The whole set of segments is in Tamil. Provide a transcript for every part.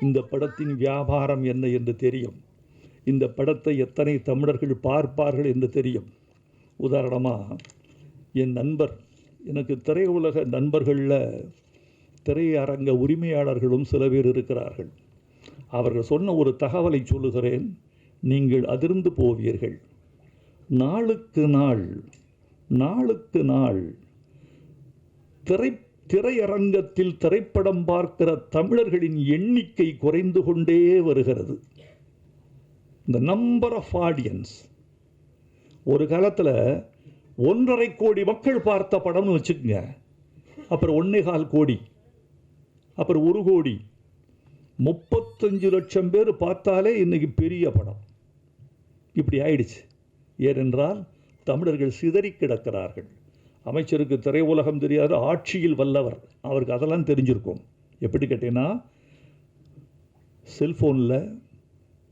இந்த படத்தின் வியாபாரம் என்ன என்று தெரியும். இந்த படத்தை எத்தனை தமிழர்கள் பார்ப்பார்கள் என்று தெரியும். உதாரணமாக என் நண்பர் எனக்கு திரையுலக நண்பர்களில் திரையரங்க உரிமையாளர்களும் சில பேர் இருக்கிறார்கள். அவர்கள் சொன்ன ஒரு தகவலை சொல்லுகிறேன் நீங்கள் அதிர்ந்து போவீர்கள். நாளுக்கு நாள் நாளுக்கு நாள் திரை திரையரங்கத்தில் திரைப்படம் பார்க்கிற தமிழர்களின் எண்ணிக்கை குறைந்து கொண்டே வருகிறது. இந்த நம்பர் ஆஃப் ஆடியன்ஸ் ஒரு காலத்தில் ஒன்றரை கோடி மக்கள் பார்த்த படம்னு வச்சுக்கோங்க. அப்புறம் ஒன்றே கால் கோடி. அப்புறம் ஒரு கோடி. முப்பத்தஞ்சு லட்சம் பேர் பார்த்தாலே இன்றைக்கி பெரிய படம். இப்படி ஆயிடுச்சு. ஏனென்றால் தமிழர்கள் சிதறி கிடக்கிறார்கள். அமைச்சருக்கு திரையுலகம் தெரியாது ஆட்சியில் வல்லவர். அவருக்கு அதெல்லாம் தெரிஞ்சிருக்கும். எப்படி கேட்டீங்கன்னா செல்ஃபோனில்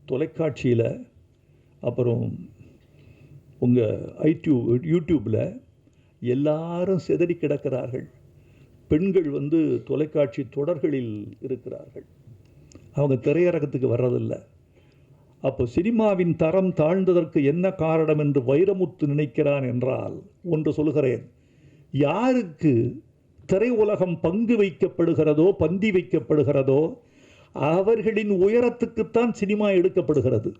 தொலைக்காட்சியில் அப்புறம் உங்கள் ஐடியூப் யூடியூப்பில் எல்லாரும் சிதறி கிடக்கிறார்கள். பெண்கள் வந்து தொலைக்காட்சி தொடர்களில் இருக்கிறார்கள். அவங்க திரையரங்கத்துக்கு வர்றதில்லை. அப்போ சினிமாவின் தரம் தாழ்ந்ததற்கு என்ன காரணம் என்று வைரமுத்து நினைக்கிறான் என்றால் ஒன்று சொல்கிறேன் யாருக்கு திரையுலகம் பங்கு வைக்கப்படுகிறதோ பந்தி வைக்கப்படுகிறதோ அவர்களின் உயரத்துக்குத்தான் சினிமா எடுக்கப்படுகிறது.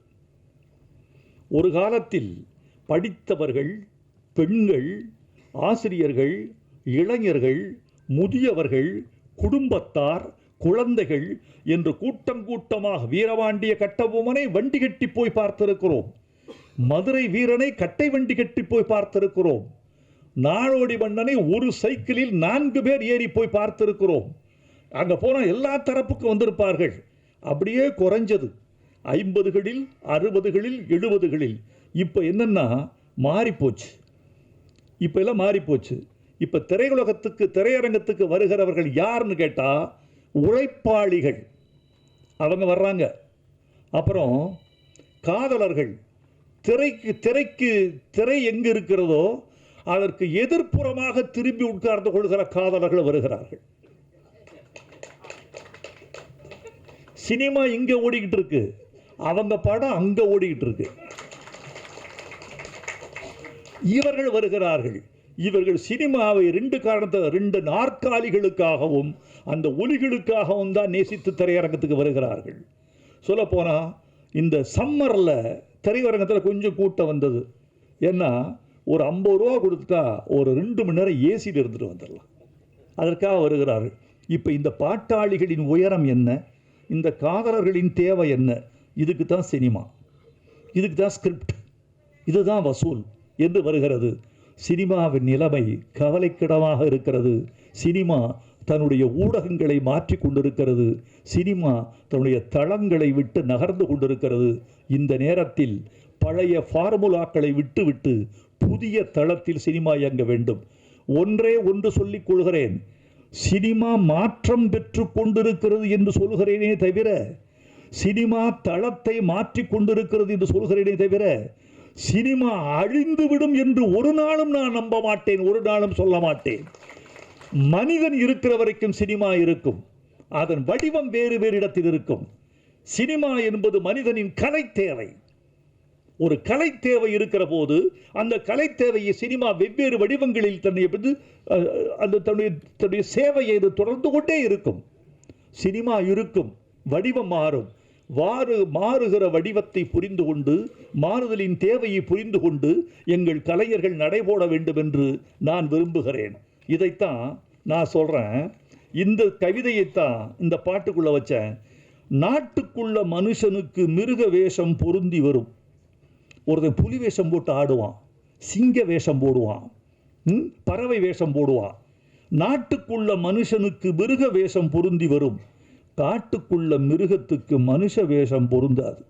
ஒரு காலத்தில் படித்தவர்கள் பெண்கள் ஆசிரியர்கள் இளைஞர்கள் முதியவர்கள் குடும்பத்தார் குழந்தைகள் என்று கூட்டம் கூட்டமாக வீரவாண்டிய கட்டபொம்மனை வண்டி கட்டி போய் பார்த்திருக்கிறோம். மதுரை வீரனை கட்டை வண்டி கட்டி போய் பார்த்திருக்கிறோம். நாடோடி மன்னனை ஒரு சைக்கிளில் நான்கு பேர் ஏறி போய் பார்த்திருக்கிறோம். அங்கே போனால் எல்லா தரப்புக்கும் வந்திருப்பார்கள். அப்படியே குறைஞ்சது. ஐம்பதுகளில் அறுபதுகளில் எழுபதுகளில். இப்போ என்னென்னா மாறிப்போச்சு. இப்போ எல்லாம் மாறிப்போச்சு. இப்போ திரையுலகத்துக்கு திரையரங்கத்துக்கு வருகிறவர்கள் யாருன்னு கேட்டால் உழைப்பாளிகள். அவங்க வர்றாங்க. அப்புறம் காதலர்கள். திரைக்கு திரைக்கு திரை எங்கே இருக்கிறதோ அதற்கு எதிர்ப்புறமாக திரும்பி உட்கார்ந்து கொள்கிற காதலர்கள் வருகிறார்கள். சினிமா இங்க ஓடிக்கிட்டு இருக்கு. அவங்க படம் அங்க ஓடிக்கிட்டு இருக்கு. இவர்கள் வருகிறார்கள். இவர்கள் சினிமாவை ரெண்டு காரணத்தை ரெண்டு நாற்காலிகளுக்காகவும் அந்த ஒலிகளுக்காகவும் தான் நேசித்து திரையரங்கத்துக்கு வருகிறார்கள். சொல்லப்போனால் இந்த சம்மரில் திரையரங்கத்தில் கொஞ்சம் கூட்டம் வந்தது. ஏன்னா ஒரு ஐம்பது ரூபா கொடுத்துட்டா ஒரு ரெண்டு மணி நேரம் ஏசியில் இருந்துட்டு வந்துடலாம். அதற்காக வருகிறார்கள் இப்போ இந்த பாட்டாளிகளின் உயரம் என்ன? இந்த காதலர்களின் தேவை என்ன? இதுக்கு தான் சினிமா. இதுக்கு தான் ஸ்கிரிப்ட் இதுதான் வசூல் என்று வருகிறது. சினிமாவின் நிலைமை கவலைக்கிடமாக இருக்கிறது. சினிமா தன்னுடைய ஊடகங்களை மாற்றி கொண்டிருக்கிறது. சினிமா தன்னுடைய தளங்களை விட்டு நகர்ந்து கொண்டிருக்கிறது. இந்த நேரத்தில் பழைய ஃபார்முலாக்களை விட்டுவிட்டு புதிய தளத்தில் சினிமா இயங்க வேண்டும். ஒன்றே ஒன்று சொல்லிக் கொள்கிறேன். சினிமா மாற்றம் பெற்று கொண்டிருக்கிறது என்று சொல்கிறேனே தவிர சினிமா தளத்தை மாற்றி கொண்டிருக்கிறது என்று சொல்கிறேனே தவிர சினிமா அழிந்துவிடும் என்று ஒரு நாளும் நான் நம்ப மாட்டேன் ஒரு நாளும் சொல்ல மாட்டேன். மனிதன் இருக்கிற வரைக்கும் சினிமா இருக்கும். அதன் வடிவம் வேறு வேறு இடத்தில் இருக்கும். சினிமா என்பது மனிதனின் கலை தேவை. ஒரு கலை தேவை இருக்கிற போது அந்த கலை தேவையை சினிமா வெவ்வேறு வடிவங்களில் தன்னை வந்து அந்த தன்னுடைய தன்னுடைய சேவையை இது தொடர்ந்து கொண்டே இருக்கும். சினிமா இருக்கும் வடிவம் மாறும். வாறு மாறுகிற வடிவத்தை புரிந்து கொண்டு மாறுதலின் தேவையை புரிந்து கொண்டு எங்கள் கலைஞர்கள் நடைபோட வேண்டும் என்று நான் விரும்புகிறேன். இதைத்தான் நான் சொல்கிறேன் இந்த கவிதையைத்தான் இந்த பாட்டுக்குள்ளே வச்சேன். நாட்டுக்குள்ள மனுஷனுக்கு மிருக வேஷம் பொருந்தி வரும். ஒருத்தன் புலி வேஷம் போட்டு ஆடுவான் சிங்க வேஷம் போடுவான் பறவை வேஷம் போடுவான். நாட்டுக்குள்ள மனுஷனுக்கு மிருக வேஷம் பொருந்தி வரும். காட்டுக்குள்ள மிருகத்துக்கு மனுஷ வேஷம் பொருந்தாது.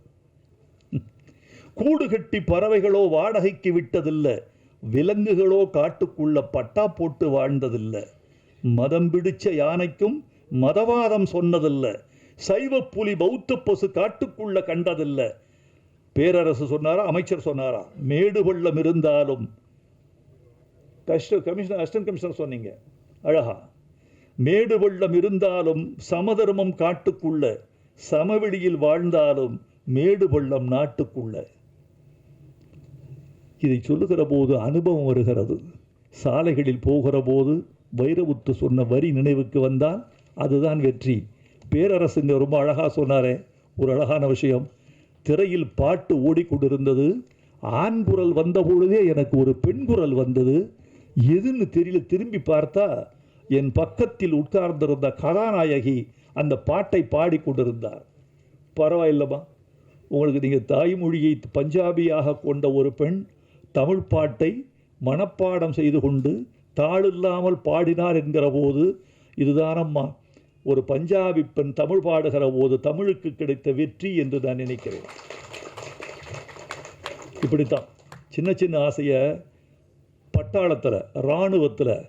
கூடு கட்டி பறவைகளோ வாடகைக்கு விட்டதில்லை விலங்குகளோ காட்டுக்குள்ள பட்டா போட்டு வாழ்ந்ததில்லை. மதம் பிடிச்ச யானைக்கும் மதவாதம் சொன்னதில்லை. சைவ புலி பௌத்த பசு காட்டுக்குள்ள கண்டதில்லை. பேரரசு சொன்னாரா அமைச்சர் சொன்னாரா? மேடு பள்ளம் இருந்தாலும். கஷ்ட கமிஷனர் அசிஸ்டன்ட் கமிஷனர் சொன்னீங்க. அழகா. மேடு பள்ளம் இருந்தாலும் சமதர்மம் காட்டுக்குள்ள சமவெளியில் வாழ்ந்தாலும் மேடு பள்ளம் நாட்டுக்குள்ள. இதை சொல்லுகிற போது அனுபவம் வருகிறது. சாலைகளில் போகிற போது வைரவுத்து சொன்ன வரி நினைவுக்கு வந்தால் அதுதான் வெற்றி. பேரரசுங்க ரொம்ப அழகாக சொன்னாரே. ஒரு அழகான விஷயம். திரையில் பாட்டு ஓடிக்கொண்டிருந்தது. ஆண் குரல் வந்த பொழுதே எனக்கு ஒரு பெண் குரல் வந்தது. எதுன்னு தெரியல திரும்பி பார்த்தா என் பக்கத்தில் உட்கார்ந்திருந்த கதாநாயகி அந்த பாட்டை பாடிக்கொண்டிருந்தார். பரவாயில்லம்மா. உங்களுக்கு நீங்கள் தாய்மொழியை பஞ்சாபியாக கொண்ட ஒரு பெண் தமிழ் பாட்டை மனப்பாடம் செய்து கொண்டு தாளில்லாமல் பாடினார் என்கிற போது இதுதானம்மா ஒரு பஞ்சாபி பெண் தமிழ் பாடுகிற போது தமிழுக்கு கிடைத்த வெற்றி என்று நான் நினைக்கிறேன். இப்படித்தான். சின்ன சின்ன ஆசையை பட்டாளத்தில் இராணுவத்தில்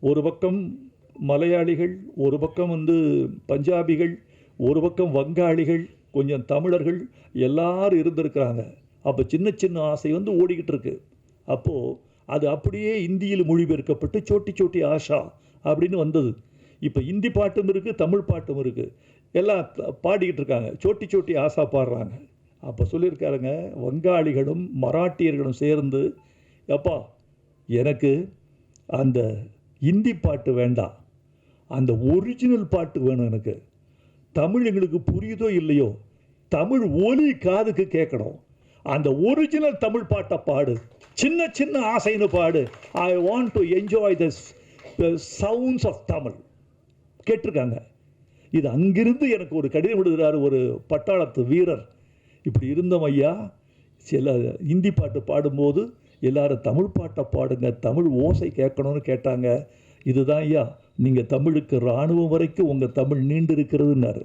ஒரு பக்கம் மலையாளிகள் ஒரு பக்கம் வந்து பஞ்சாபிகள் ஒரு பக்கம் வங்காளிகள் கொஞ்சம் தமிழர்கள் எல்லாரும் இருந்திருக்கிறாங்க. அப்போ சின்ன சின்ன ஆசை வந்து ஓடிக்கிட்டு இருக்கு. அப்போது அது அப்படியே இந்தியில் மொழிபெயர்க்கப்பட்டு சோட்டி சோட்டி ஆஷா அப்படின்னு வந்தது. இப்போ இந்தி பாட்டும் இருக்குது தமிழ் பாட்டும் இருக்குது எல்லாம் பாடிக்கிட்டு இருக்காங்க. சோட்டி சோட்டி ஆசா பாடுறாங்க. அப்போ சொல்லியிருக்காருங்க வங்காளிகளும் மராட்டியர்களும் சேர்ந்து எப்பா எனக்கு அந்த இந்தி பாட்டு வேண்டாம். அந்த ஒரிஜினல் பாட்டு வேணும் எனக்கு. தமிழ் எங்களுக்கு புரியுதோ இல்லையோ தமிழ் ஒலி காதுக்கு கேட்கணும். அந்த ஒரிஜினல் தமிழ் பாட்டை பாடு. சின்ன சின்ன ஆசைன்னு பாடு. I want to enjoy the sounds of Tamil கேட்டிருக்காங்க. இது அங்கிருந்து எனக்கு ஒரு கடிதம் எழுதுகிறார் ஒரு பட்டாளத்து வீரர். இப்படி இருந்தோம் ஐயா. சில இந்தி பாட்டு பாடும்போது எல்லாரும் தமிழ் பாட்டை பாடுங்க தமிழ் ஓசை கேட்கணும்னு கேட்டாங்க. இதுதான் ஐயா நீங்கள் தமிழுக்கு இராணுவம் வரைக்கும் உங்கள் தமிழ் நீண்டு இருக்கிறதுன்னாரு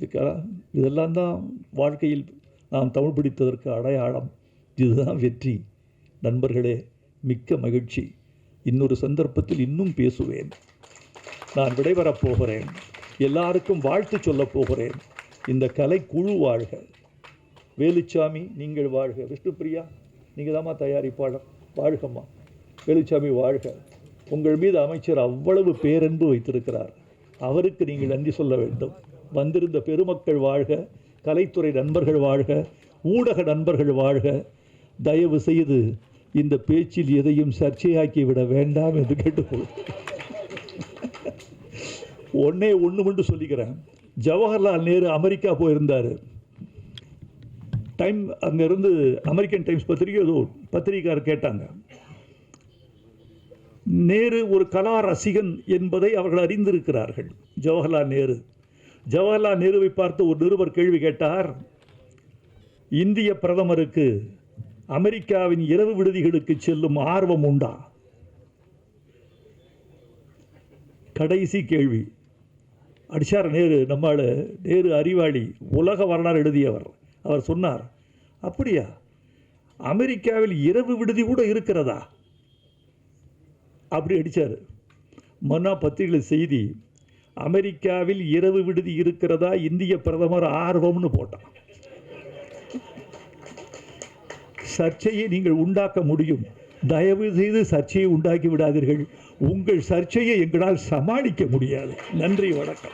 இதுக்காக இதெல்லாம் தான் வாழ்க்கையில் நாம் தமிழ் பிடித்ததற்கு அடையாளம். இதுதான் வெற்றி. நண்பர்களே மிக்க மகிழ்ச்சி. இன்னொரு சந்தர்ப்பத்தில் இன்னும் பேசுவேன். நான் விடைபெறப் போகிறேன் எல்லாருக்கும் வாழ்த்து சொல்லப் போகிறேன் இந்த கலை குழு வாழ்க. வேலுச்சாமி நீங்கள் வாழ்க. விஷ்ணுபிரியா நீங்கள் தாம்மா தயாரிப்பாளர். வாழ்கம்மா. வேலுச்சாமி வாழ்க. உங்கள் மீது அமைச்சர் அவ்வளவு பேரன்பு வைத்திருக்கிறார். அவருக்கு நீங்கள் நன்றி சொல்ல வேண்டும். வந்திருந்த பெருமக்கள் வாழ்க. கலைத்துறை நண்பர்கள் வாழ்க. ஊடக நண்பர்கள் வாழ்க. தயவு செய்து இந்த பேச்சில் எதையும் சர்ச்சையாக்கி விட வேண்டாம் என்று கேட்டுக்கொள்கிறேன். ஒன்னே ஒன்று மட்டும் சொல்லிக்கிறேன். ஜவஹர்லால் நேரு அமெரிக்கா போயிருந்தார். டைம் அங்கேருந்து அமெரிக்கன் டைம்ஸ் பத்திரிகை ஏதோ பத்திரிகையார் கேட்டாங்க. நேரு ஒரு கலா ரசிகன் என்பதை அவர்கள் அறிந்திருக்கிறார்கள் ஜவஹர்லால் நேரு. ஜவஹர்லால் நேருவை பார்த்து ஒரு நிருபர் கேள்வி கேட்டார். இந்திய பிரதமருக்கு அமெரிக்காவின் இரவு விடுதிகளுக்கு செல்லும் ஆர்வம் உண்டா? கடைசி கேள்வி. அடிச்சார் நேரு நம்மால் நேரு அறிவாளி உலக வரலாறு எழுதியவர். அவர் சொன்னார் அப்படியா? அமெரிக்காவில் இரவு விடுதி கூட இருக்கிறதா? அப்படி அடிச்சார். மன்னா பத்திரிகை செய்தி அமெரிக்காவில் இரவு விடுதி இருக்கிறதா? இந்திய பிரதமர் ஆர்வம்னு போட்டான். சர்ச்சையை நீங்கள் உண்டாக்க முடியும். தயவு செய்து சர்ச்சையை உண்டாக்கி விடாதீர்கள். உங்கள் சர்ச்சையை எங்களால் சமாளிக்க முடியாது. நன்றி வணக்கம்.